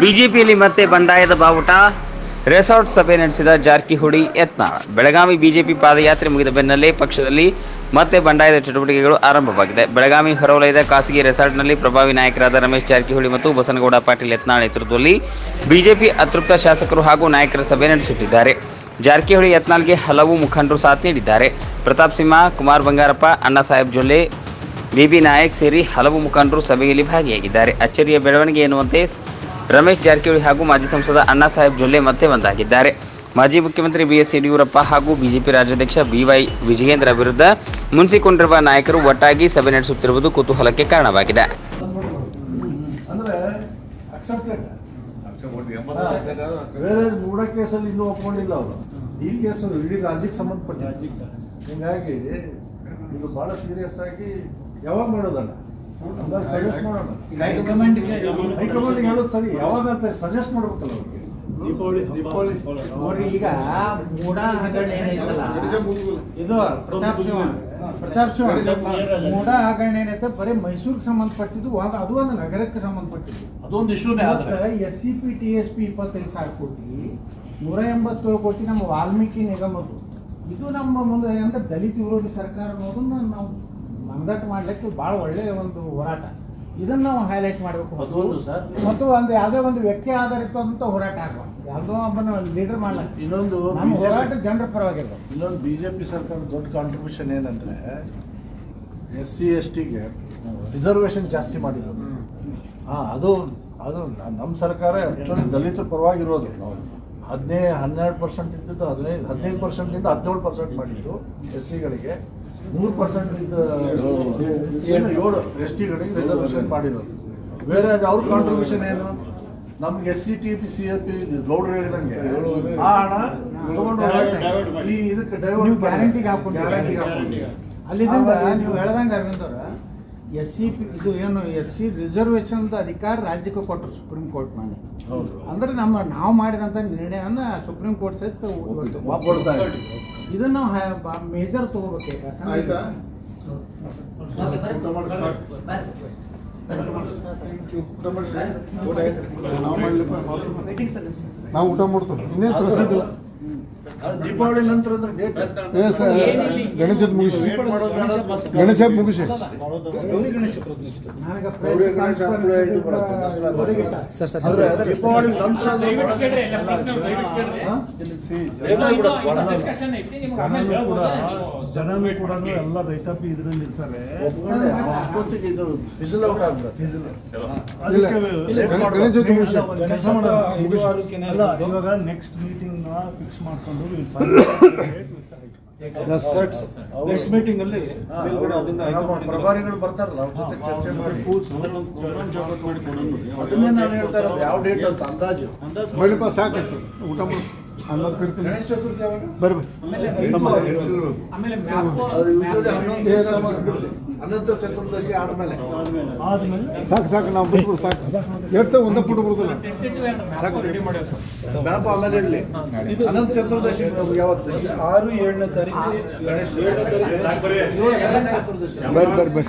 ಬಿಜೆಪಿಯಲ್ಲಿ ಮತ್ತೆ ಬಂಡಾಯದ ಬಾವುಟ. ರೆಸಾರ್ಟ್ ಸಭೆ ನಡೆಸಿದ ಜಾರಕಿಹೊಳಿ ಯತ್ನಾಳ್. ಬೆಳಗಾವಿ ಬಿಜೆಪಿ ಪಾದಯಾತ್ರೆ ಮುಗಿದ ಬೆನ್ನಲ್ಲೇ ಪಕ್ಷದಲ್ಲಿ ಮತ್ತೆ ಬಂಡಾಯದ ಚಟುವಟಿಕೆಗಳು ಆರಂಭವಾಗಿದೆ. ಬೆಳಗಾವಿ ಹೊರವಲಯದ ಖಾಸಗಿ ರೆಸಾರ್ಟ್ನಲ್ಲಿ ಪ್ರಭಾವಿ ನಾಯಕರಾದ ರಮೇಶ್ ಜಾರಕಿಹೊಳಿ ಮತ್ತು ಬಸನಗೌಡ ಪಾಟೀಲ್ ಯತ್ನಾಳ್ ನೇತೃತ್ವದಲ್ಲಿ ಬಿಜೆಪಿ ಅತೃಪ್ತ ಶಾಸಕರು ಹಾಗೂ ನಾಯಕರ ಸಭೆ ನಡೆಸುತ್ತಿದ್ದಾರೆ. ಜಾರಕಿಹೊಳಿ ಯತ್ನಾಳ್ಗೆ ಹಲವು ಮುಖಂಡರು ಸಾಥ್ ನೀಡಿದ್ದಾರೆ. ಪ್ರತಾಪ್ ಸಿಂಹ, ಕುಮಾರ್ ಬಂಗಾರಪ್ಪ, ಅಣ್ಣಾ ಸಾಹೇಬ್ ಜೊಲ್ಲೆ ಬಿಬಿ ನಾಯಕ್ ಸೇರಿ ಹಲವು ಮುಖಂಡರು ಸಭೆಯಲ್ಲಿ ಭಾಗಿಯಾಗಿದ್ದಾರೆ. ಅಚ್ಚರಿಯ ಬೆಳವಣಿಗೆ ಎನ್ನುವಂತೆ ರಮೇಶ್ ಜಾರಕಿಹೊಳಿ ಹಾಗೂ ಮಾಜಿ ಸಂಸದ ಅಣ್ಣಾ ಸಾಹೇಬ್ ಜೊಲ್ಲೆ ಮತ್ತೆ ಒಂದಾಗಿದ್ದಾರೆ. ಮಾಜಿ ಮುಖ್ಯಮಂತ್ರಿ ಬಿಎಸ್ ಯಡಿಯೂರಪ್ಪ ಹಾಗೂ ಬಿಜೆಪಿ ರಾಜ್ಯಾಧ್ಯಕ್ಷ ಬಿವೈ ವಿಜಯೇಂದ್ರ ವಿರುದ್ಧ ಮುನಿಸಿಕೊಂಡಿರುವ ನಾಯಕರು ಒಟ್ಟಾಗಿ ಸಭೆ ನಡೆಸುತ್ತಿರುವುದು ಕುತೂಹಲಕ್ಕೆ ಕಾರಣವಾಗಿದೆ. ಅಂದ್ರೆ ಅಕ್ಸೆಪ್ಟೆಡ್ ಬೇರೆ ಮೂಡ ಕೇಸಲ್ಲಿ ಇನ್ನೂ ಒಪ್ಕೊಂಡಿಲ್ಲ ಅವರು. ಈ ಕೇಸು ಇಡೀ ರಾಜ್ಯಕ್ಕೆ ಸಂಬಂಧಪಟ್ಟ ಹಿಂಗಾಗಿ ಇದು ಬಹಳ ಸೀರಿಯಸ್ ಆಗಿ ಯಾವಾಗ ಮಾಡೋದಲ್ಲ ಸಜೆಸ್ಟ್ ಮಾಡೋಣ ಹೈಕಮಾಂಡ್ ಹೇಳೋದು ಸರಿ ಯಾವಾಗ ಅಂತ ಸಜೆಸ್ಟ್ ಮಾಡ್ಬೇಕಲ್ಲ ಅವ್ರಿಗೆ. ದೀಪಾವಳಿ ದೀಪಾವಳಿ. ನೋಡ್ರಿ ಈಗ ಮೂಡ ಹಗರಣ ಏನೈತಲ್ಲ ಇದು ಪ್ರತಾಪ್ ಸಿಂಹ. ಪ್ರತಾಪ್ ಸಿಂಹ ಮೂಡ ಹಗರಣ ಏನೈತೆ ಬರೀ ಮೈಸೂರಿಗೆ ಸಂಬಂಧಪಟ್ಟಿದ್ದು ಒಂದು ಅದು ಒಂದು ನಗರಕ್ಕೆ ಸಂಬಂಧಪಟ್ಟಿದ್ದು. ಅದೊಂದು ಇಶ್ಯೂನೇ ಆದ್ರೆ. S C P T S P ಇಪ್ಪತ್ತೈದು ಸಾವಿರ ಕೋಟಿ ನೂರ ಎಂಬತ್ತೇಳು ಕೋಟಿ ನಮ್ಮ ವಾಲ್ಮೀಕಿ ನಿಗಮದ್ದು. ಇದು ನಮ್ಮ ಮುಂದೆ ಅಂತ ದಲಿತ ವಿರೋಧಿ ಸರ್ಕಾರ ಅನ್ನೋದನ್ನ ನಾವು ಮಂದಟ್ ಮಾಡ್ಲಿಕ್ಕೆ ಭಾಳ ಒಳ್ಳೆಯ ಒಂದು ಹೋರಾಟ. ಇದನ್ನ ನಾವು ಹೈಲೈಟ್ ಮಾಡಬೇಕು. ಮತ್ತು ಒಂದು ಯಾವುದೇ ಒಂದು ವ್ಯಕ್ತಿ ಆಧಾರಿತವಾದಂಥ ಹೋರಾಟ ಆಗಬಾರ್ದು ಯಾವುದೋ ಒಬ್ಬನ ಲೀಡರ್ ಮಾಡ್ಲಕ್ಕೆ. ಇನ್ನೊಂದು ನಮ್ಮ ಹೋರಾಟ ಜನರ ಪರವಾಗಿಲ್ಲ ಇನ್ನೊಂದು ಬಿ ಜೆ ಪಿ ಸರ್ಕಾರ ದೊಡ್ಡ ಕಾಂಟ್ರಿಬ್ಯೂಷನ್ ಏನಂದ್ರೆ ಎಸ್ ಸಿ ಎಸ್ ಟಿಗೆ ರಿಸರ್ವೇಶನ್ ಜಾಸ್ತಿ ಮಾಡಿರೋದು. ಹಾಂ ಅದು ಅದು ನಮ್ಮ ಸರ್ಕಾರ ಆ್ಯಕ್ಚುಲಿ ದಲಿತರ ಪರವಾಗಿರೋದು. ಹದಿನೈದು ಹನ್ನೆರಡು ಪರ್ಸೆಂಟ್ ಇದ್ದಿದ್ದು ಹದಿನೈದು ಹದಿನೈದು ಪರ್ಸೆಂಟಿಂದ ಹದಿನೇಳು ಪರ್ಸೆಂಟ್ ಮಾಡಿದ್ದು ಎಸ್ ಸಿಗಳಿಗೆ ಮೂರು ಪರ್ಸೆಂಟ್ ಏಳು. ಎಸ್ ಟಿಗಳಿಗೆ ರಿಸರ್ವೇಷನ್ ಮಾಡಿರೋದು. ಬೇರೆ ಅವ್ರ ಕಾಂಟ್ರಿಬ್ಯೂಷನ್ ಏನು? ನಮ್ಗೆ S C T P C A P ಗೌಡ್ರು ಹೇಳಿದಂಗೆ. ಆ ಹಣ ತಗೊಂಡು ಈ ಇದಕ್ಕೆ ನೀವು ಡೈವರ್ಟ್ ಗ್ಯಾರಂಟಿಗೆ ಹಾಕೊಂಡು ಗ್ಯಾರಂಟಿಗೆ ಹಾಕೊಂಡು ಅಲ್ಲಿಂದ ನೀವು ಹೇಳ್ದಂಗೆ ಅರವಿಂದ್ ಅವ್ರ. ಎಸ್ ಸಿ ಪಿ ಇದು ಏನು ಎಸ್ ಸಿ ರಿಸರ್ವೇಶನ್ ಅಧಿಕಾರ ರಾಜ್ಯಕ್ಕೆ ಕೊಟ್ಟರು ಸುಪ್ರೀಂ ಕೋರ್ಟ್ ಮನೆ ಹೌದು. ಅಂದ್ರೆ ನಮ್ಮ ನಾವು ಮಾಡಿದಂಥ ನಿರ್ಣಯನ ಸುಪ್ರೀಂ ಕೋರ್ಟ್ ಸಹಿತ ಇದನ್ನು ನಾವು ಮೇಜರ್ ತಗೋಬೇಕು ಯಾಕಂದ್ರೆ ಆಯ್ತಾ? ನಾವು ಮಾಡ್ಲಿಕ್ಕೆ ನಾವು ಊಟ ಮಾಡ್ತೀವಿ. ಇನ್ನೇನು ದೀಪಾವಳಿ ನಂತರ ಅಂದ್ರೆ ಡೇಟ್ ಏ ಗಣೇಶ ಮುಗಿಸಿ. ಗಣೇಶ ಮುಗಿಸಿ. ದೀಪಾವಳಿ ನಂತರ? ಜನನೂ ಕೂಡ ಎಲ್ಲ ರೈತಾಪಿ ಇದರಲ್ಲಿ ಇರ್ತಾರೆ. ಇವಾಗ ನೆಕ್ಸ್ಟ್ ಮೀಟಿಂಗ್ನ ಫಿಕ್ಸ್ ಮಾಡ್ಕೊಂಡು ನೆಕ್ಸ್ಟ್ ಮೀಟಿಂಗ್ ಅಲ್ಲಿ ಪ್ರಭಾರಿಗಳು ಬರ್ತಾರಲ್ಲ ಅವ್ರ ಜೊತೆ ಚರ್ಚೆ ಮಾಡಿ. ಅದನ್ನೇ ನಾನು ಹೇಳ್ತಾ ಇರೋದು ಯಾವ ಡೇಟ್ ಅಂತ ಅಂದಾಜು. ಅಂದಾಜು ಸಾಕು ಊಟ ಮಾಡಿ ಬರ್ರಿ. ಹನ್ನೊಂದು. ಅನಂತ ಚತುರ್ದಶಿ ಆದ್ಮೇಲೆ. ಸಾಕು ಸಾಕು ನಾವು ಬಿಟ್ಬಿಡು ಸಾಕು. ಎಷ್ಟು ಒಂದೇ ಪುಟ್ಟು ಬರುದಿಲ್ಲ. ಸಾಕು. ಗಣಪ ಆಮೇಲೆ ಇರಲಿ. ಅನಂತ ಚತುರ್ದಶಿ ಯಾವತ್ತು? ಆರು ಏಳನೇ ತಾರೀಕು ಗಣೇಶ ಏಳು ಗಣೇಶ ಚತುರ್ದಶಿ. ಬರ್ರಿ ಬರ್ರಿ ಬರ್ರಿ.